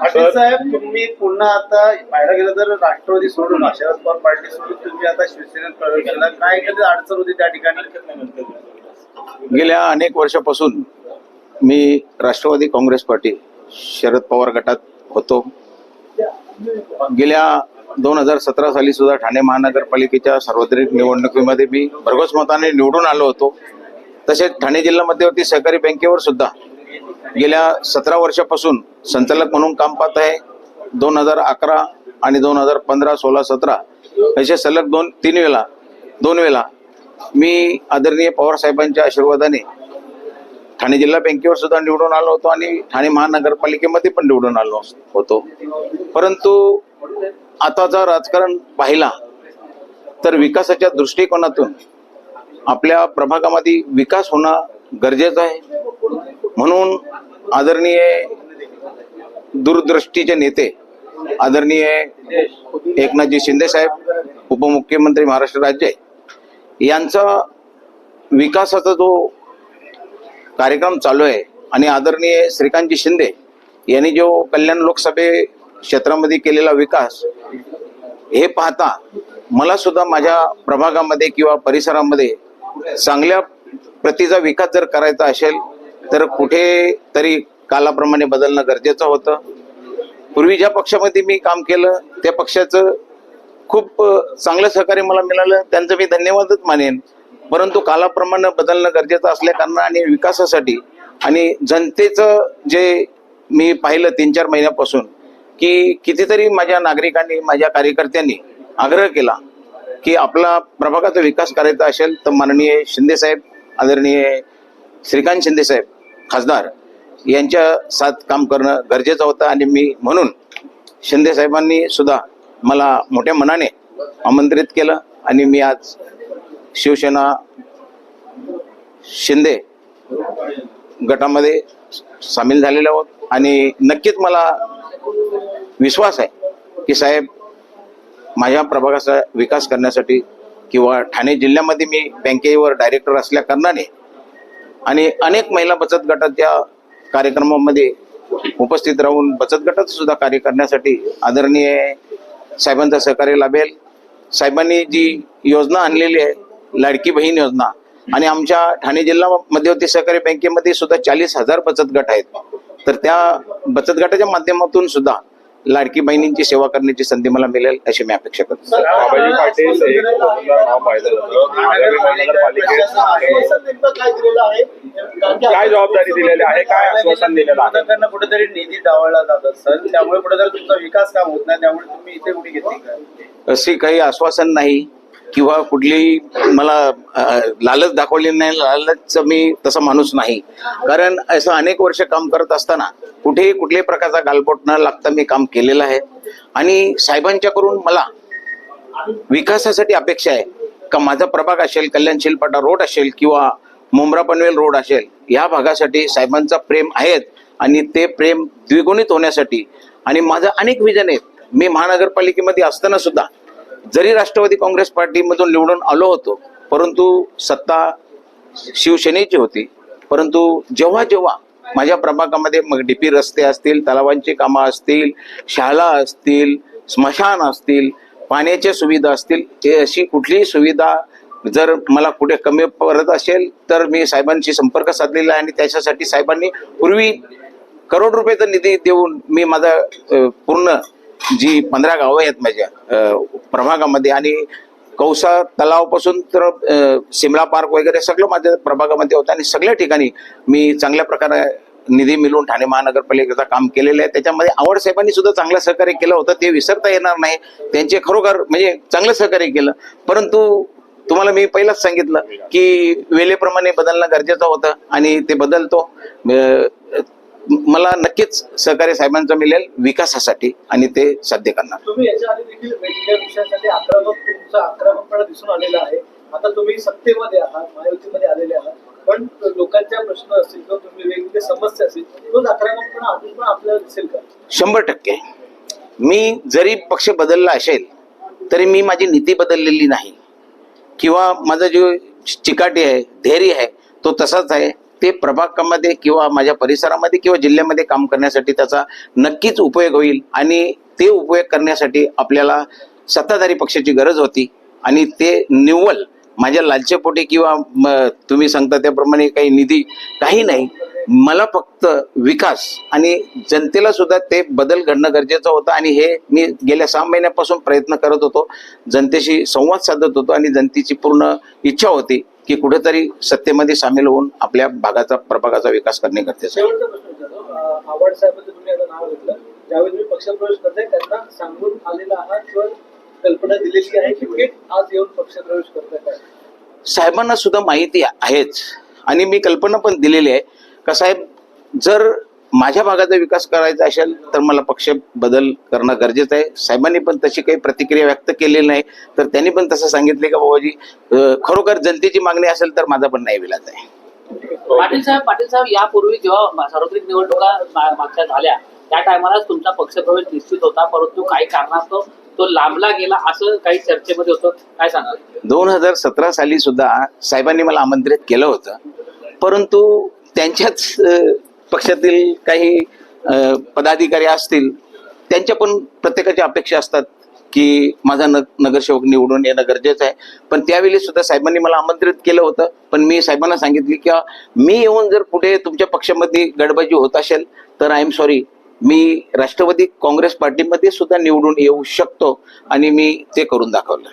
पाटील साहेब तुम्ही पुन्हा आता पाहायला गेलं तर राष्ट्रवादी सोडून शरद पवार पार्टी सोडून तुम्ही आता शिवसेनेत प्रवेश केला. काय एखादी अडचण होती त्या ठिकाणी? गेल्या अनेक वर्षापासून मी राष्ट्रवादी काँग्रेस पार्टी शरद पवार गटात होतो. गेल्या दोन हजार सतरा साली सुद्धा ठाणे महानगरपालिकेच्या सार्वत्रिक निवडणुकीमध्ये मी भरघोस मताने निवडून आलो होतो. तसेच ठाणे जिल्हा मध्यवर्ती सहकारी बँकेवर सुद्धा गेल्या सतरा वर्षापासून संचालक म्हणून काम पाहत आहे. दोन हजार अकरा आणि दोन हजार पंधरा सोळा सतरा असे सलग दोन तीन वेळा दोन वेळा मी आदरणीय पवारसाहेबांच्या आशीर्वादाने ठाणे जिल्हा बँकेवर सुद्धा निवडून आलो होतो आणि ठाणे महानगरपालिकेमध्ये पण निवडून आलो होतो. परंतु आताचा राजकारण पाहिला तर विकासाच्या दृष्टिकोनातून आपल्या प्रभागामध्ये विकास होणं गरजेचं आहे. म्हणून आदरणीय दूरदृष्टीचे नेते आदरणीय एकनाथजी शिंदे साहेब उपमुख्यमंत्री महाराष्ट्र राज्य यांचा विकासाचा जो कार्यक्रम चालू आहे आणि आदरणीय श्रीकांतजी शिंदे यांनी जो कल्याण लोकसभे क्षेत्रामध्ये केलेला विकास हे पाहता मला सुद्धा माझ्या प्रभागामध्ये किंवा परिसरामध्ये चांगल्या प्रतीचा विकास जर करायचा असेल तर कुठे तरी कालाप्रमाणे बदलणं गरजेचं होतं. पूर्वी ज्या पक्षामध्ये मी काम केलं त्या पक्षाचं खूप चांगलं सहकार्य मला मिळालं त्यांचं मी धन्यवादच मानेन. परंतु कालाप्रमाणे बदलणं गरजेचं असल्या कारणाने आणि विकासासाठी आणि जनतेचं जे मी पाहिलं तीन चार महिन्यापासून की कितीतरी माझ्या नागरिकांनी माझ्या कार्यकर्त्यांनी आग्रह केला की आपला प्रभागाचा विकास करायचा असेल तर माननीय शिंदे साहेब आदरणीय श्रीकांत शिंदे साहेब खासदार यांच्या साथ काम करणं गरजेचं होतं. आणि मी म्हणून शिंदे साहेबांनी सुद्धा मला मोठ्या मनाने आमंत्रित केलं. आणि मी आज शिवसेना शिंदे गटामध्ये सामील झालेले आहोत. आणि नक्कीच मला विश्वास आहे की साहेब माझ्या प्रभागाचा विकास करण्यासाठी किंवा ठाणे जिल्ह्यामध्ये मी बँकेवर डायरेक्टर असल्या कारणाने आणि अनेक महिला बचत गटाच्या कार्यक्रमामध्ये उपस्थित राहून बचत गटात सुद्धा कार्य करण्यासाठी आदरणीय साहेबांचं सहकार्य लाभेल. साहेबांनी जी योजना आणलेली आहे लाडकी बहीण योजना आणि आमच्या ठाणे जिल्हा मध्यवर्ती सहकारी बँकेमध्ये सुद्धा चाळीस हजार बचत गट आहेत. तर त्या बचत गटाच्या माध्यमातून सुद्धा लाडकी बहिणींची सेवा करण्याची संधी मला मिळेल अशी मी अपेक्षा करतो. बाबाजी पाटील काय दिलेलं आहे. कारण की काय जबाबदारी दिलेली आहे? काय आश्वासन दिलेलं आहे? विरोधकांना कुठेतरी निधी डावळला जात असेल त्यामुळे कुठेतरी तुमचा विकास काम होत नाही त्यामुळे तुम्ही इथे उडी घेतली अशी काही आश्वासन नाही किंवा कुठलीही मला लालच दाखवली नाही लालच मी तसा माणूस नाही. कारण असं अनेक वर्ष काम करत असताना कुठेही कुठल्याही प्रकारचा गालबोट न लागता मी काम केलेलं आहे. आणि साहेबांच्याकडून मला विकासासाठी अपेक्षा आहे. का माझा प्रभाग असेल कल्याण शिलपाटा रोड असेल किंवा मुंब्रा पनवेल रोड असेल या भागासाठी साहेबांचा प्रेम आहेत आणि ते प्रेम द्विगुणित होण्यासाठी आणि माझं अनेक विजन आहेत. मी महानगरपालिकेमध्ये असताना सुद्धा जरी राष्ट्रवादी काँग्रेस पार्टीमधून निवडून आलो होतो परंतु सत्ता शिवसेनेची होती परंतु जेव्हा जेव्हा माझ्या प्रभागामध्ये मग डी पी रस्ते असतील तलावांची कामं असतील शाळा असतील स्मशान असतील पाण्याच्या सुविधा असतील हे अशी कुठलीही सुविधा जर मला कुठे कमी पडत असेल तर मी साहेबांशी संपर्क साधलेला आहे आणि त्याच्यासाठी साहेबांनी पूर्वी करोड रुपयाचा निधी देऊन मी माझा पूर्ण जी पंधरा गावं आहेत माझ्या प्रभागामध्ये आणि कौसा तलावापासून तर शिमला सिमला पार्क वगैरे सगळं माझ्या प्रभागामध्ये होतं आणि सगळ्या ठिकाणी मी चांगल्या प्रकारे निधी मिळवून ठाणे महानगरपालिकेचं काम केलेलं आहे. त्याच्यामध्ये आवड साहेबांनी सुद्धा चांगलं सहकार्य केलं होतं ते विसरता येणार नाही. त्यांचे खरोखर म्हणजे चांगलं सहकार्य केलं. परंतु तुम्हाला मी पहिलाच सांगितलं की वेळेप्रमाणे बदलणं गरजेचं होतं आणि ते बदलतो. मला नक्कीच सहकार्य साहेबांचं मिळेल विकासासाठी आणि ते साध्य करणार. तुम्ही याच्या आधी देखील वेगवेगळ्या विषयासाठी आक्रमक तुमचा आक्रमकपणा दिसून आलेला आहे. आता तुम्ही सत्तेमध्ये आहात महायुतीमध्ये आलेले आहात पण लोकांच्या प्रश्न असतील किंवा तुम्ही वेगवेगळे समस्या असतील तोच आक्रमकपणा अजून पण आपल्याला दिसेल का? शंभर टक्के. मी जरी पक्ष बदलला असेल तरी मी माझी नीती बदललेली नाही. किंवा माझा जो चिकाटी आहे धैर्य आहे तो तसाच आहे. ते प्रभागामध्ये किंवा माझ्या परिसरामध्ये किंवा जिल्ह्यामध्ये काम करण्यासाठी त्याचा नक्कीच उपयोग होईल आणि ते उपयोग करण्यासाठी आपल्याला सत्ताधारी पक्षाची गरज होती. आणि ते निव्वळ माझ्या लालचेपोटी किंवा तुम्ही सांगता त्याप्रमाणे काही निधी काही नाही. मला फक्त विकास आणि जनतेला सुद्धा ते बदल घडणं गरजेचं होतं आणि हे मी गेल्या सहा महिन्यापासून प्रयत्न करत होतो. जनतेशी संवाद साधत होतो आणि जनतेची पूर्ण इच्छा होती की कुठेतरी सत्तेमध्ये सामील होऊन आपल्या भागाचा प्रभागाचा विकास करणे गरजेचं साहेबांना सुद्धा माहिती आहेच आणि मी कल्पना पण दिलेली आहे. का साहेब जर माझ्या भागाचा विकास करायचा असेल तर मला पक्ष बदल करणं गरजेचं आहे. साहेबांनी पण तशी काही प्रतिक्रिया व्यक्त केलेली नाही तर त्यांनी पण तसं सांगितले का बाबाजी खरोखर जनतेची मागणी असेल तर माझा पण नाही विलाज आहे. पाटील साहेब पाटील साहेब यापूर्वी जेव्हा सार्वत्रिक निवडणुका मागच्या झाल्या त्या टायमालाच तुमचा पक्षप्रवेश निश्चित होता परंतु काही कारणास्तव तो लांबला गेला असं काही चर्चेमध्ये होतं. काय सांगाल? दोन हजार सतरा साली सुद्धा साहेबांनी मला आमंत्रित केलं होतं. परंतु त्यांच्याच पक्षातील काही पदाधिकारी असतील त्यांच्या पण प्रत्येकाच्या अपेक्षा असतात की माझा न नगरसेवक निवडून येणं गरजेचं आहे. पण त्यावेळी सुद्धा साहेबांनी मला आमंत्रित केलं होतं. पण मी साहेबांना सांगितले की मी येऊन जर पुढे तुमच्या पक्षामध्ये गडबाजी होत असेल तर आय एम सॉरी मी राष्ट्रवादी काँग्रेस पार्टीमध्ये सुद्धा निवडून येऊ शकतो आणि मी ते करून दाखवलं.